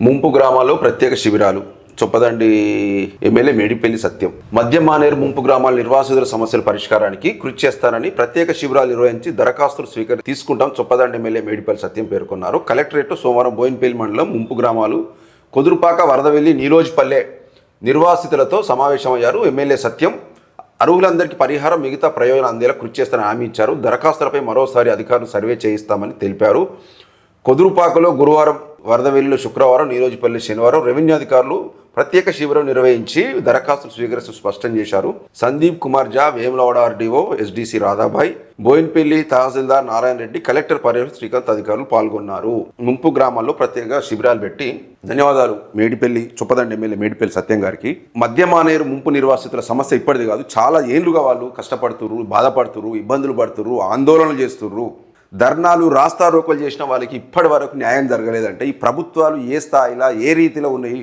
ముంపు గ్రామాల్లో ప్రత్యేక శిబిరాలు. చొప్పదండి ఎమ్మెల్యే మేడిపల్లి సత్యం. మద్యం మానేరు ముంపు గ్రామాల నిర్వాసితుల సమస్యల పరిష్కారానికి కృషి చేస్తానని ప్రత్యేక శిబిరాలు నిర్వహించి దరఖాస్తులు స్వీకరి తీసుకుంటాం చొప్పదండి ఎమ్మెల్యే మేడిపల్లి సత్యం పేర్కొన్నారు. కలెక్టరేట్ సోమవారం బోయిన్పల్లి మండలం ముంపు గ్రామాలు కుదురుపాక వరదవెల్లి నీలోజిపల్లె నిర్వాసితులతో సమావేశమయ్యారు ఎమ్మెల్యే సత్యం. అర్హులందరికీ పరిహారం మిగతా ప్రయోజనం అందేలా కృషి చేస్తానని హామీ ఇచ్చారు. దరఖాస్తులపై మరోసారి అధికారులు సర్వే చేయిస్తామని తెలిపారు. కొదురుపాకలో గురువారం వరదవెల్లిలో శుక్రవారం నీరోజుపల్లి శనివారం రెవెన్యూ అధికారులు ప్రత్యేక శిబిరం నిర్వహించి దరఖాస్తులు స్వీకరిస్తూ స్పష్టం చేశారు. సందీప్ కుమార్ జా వేములవాడ ఆర్డీఓ ఎస్డీసీ రాధాబాయ్ బోయిన్పల్లి తహసీల్దార్ నారాయణ రెడ్డి కలెక్టర్ పర్యవేక్షణ శ్రీకాంత్ అధికారులు పాల్గొన్నారు. ముంపు గ్రామాల్లో ప్రత్యేక శిబిరాలు పెట్టి ధన్యవాదాలు. మేడిపల్లి చొప్పదండి ఎమ్మెల్యే మేడిపల్లి సత్యం గారికి. మద్యమానేరు ముంపు నిర్వాసితుల సమస్య ఇప్పటిది కాదు. చాలా ఏళ్ళుగా వాళ్ళు కష్టపడుతుర్రు బాధపడుతుర్రు ఇబ్బందులు పడుతుర్రు ఆందోళనలు చేస్తుర్రు. ధర్నాలు రాస్తా రోకలు చేసిన వాళ్ళకి ఇప్పటి వరకు న్యాయం జరగలేదంటే ఈ ప్రభుత్వాలు ఏ స్థాయిలో ఏ రీతిలో ఉన్నాయి?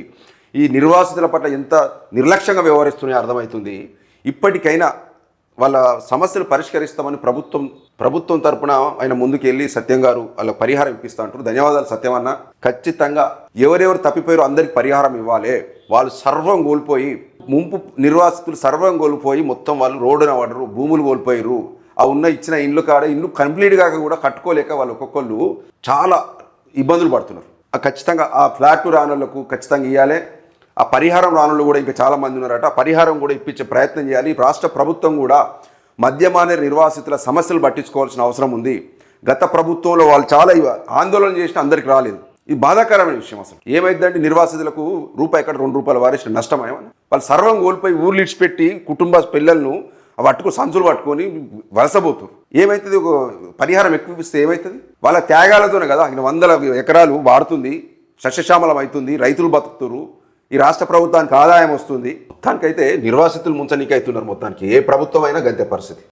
ఈ నిర్వాసితుల పట్ల ఎంత నిర్లక్ష్యంగా వ్యవహరిస్తున్నాయో అర్థమవుతుంది. ఇప్పటికైనా వాళ్ళ సమస్యలు పరిష్కరిస్తామని ప్రభుత్వం ప్రభుత్వం తరపున ఆయన ముందుకెళ్ళి సత్యం గారు వాళ్ళ పరిహారం ఇప్పిస్తా అంటారు ధన్యవాదాలు సత్యం అన్న ఖచ్చితంగా ఎవరెవరు తప్పిపోయారో అందరికి పరిహారం ఇవ్వాలి. వాళ్ళు సర్వం కోల్పోయి ముంపు నిర్వాసితులు సర్వం కోల్పోయి మొత్తం వాళ్ళు రోడ్డున పడరు భూములు కోల్పోయారు ఆ ఉన్న ఇచ్చిన ఇండ్లు కాడ ఇల్లు కంప్లీట్ కాక కూడా కట్టుకోలేక వాళ్ళు ఒక్కొక్కళ్ళు చాలా ఇబ్బందులు పడుతున్నారు. ఆ ఖచ్చితంగా ఆ ఫ్లాట్ రానులకు ఖచ్చితంగా ఇవ్వాలి ఆ పరిహారం రానులు కూడా ఇంకా చాలా మంది ఉన్నారట. ఆ పరిహారం కూడా ఇప్పించే ప్రయత్నం చేయాలి. రాష్ట్ర ప్రభుత్వం కూడా మద్యమాన నిర్వాసితుల సమస్యలు పట్టించుకోవాల్సిన అవసరం ఉంది. గత ప్రభుత్వంలో వాళ్ళు చాలా ఆందోళన చేసిన అందరికి రాలేదు. ఇది బాధాకరమైన విషయం అసలు. ఏమైందంటే నిర్వాసితులకు రూపాయి ఎక్కడ రెండు రూపాయలు వారేసిన నష్టమేమని వాళ్ళు సర్వం కోల్పోయి ఊర్లు ఇడిచిపెట్టి కుటుంబ పిల్లలను పట్టుకు సంచులు పట్టుకొని వలసపోతున్నారు ఏమవుతుంది ఒక పరిహారం ఎక్కువ ఇస్తే ఏమవుతుంది వాళ్ళ త్యాగాలతోనే కదా ఆయన వందల ఎకరాలు వాడుతుంది సస్యశ్యామలం అవుతుంది రైతులు బతుకుతున్నారు ఈ రాష్ట్ర ప్రభుత్వానికి ఆదాయం వస్తుంది. మొత్తానికైతే నిర్వాసితులు ముంచనీకి అవుతున్నారు మొత్తానికి ఏ ప్రభుత్వం అయినా గంతే పరిస్థితి.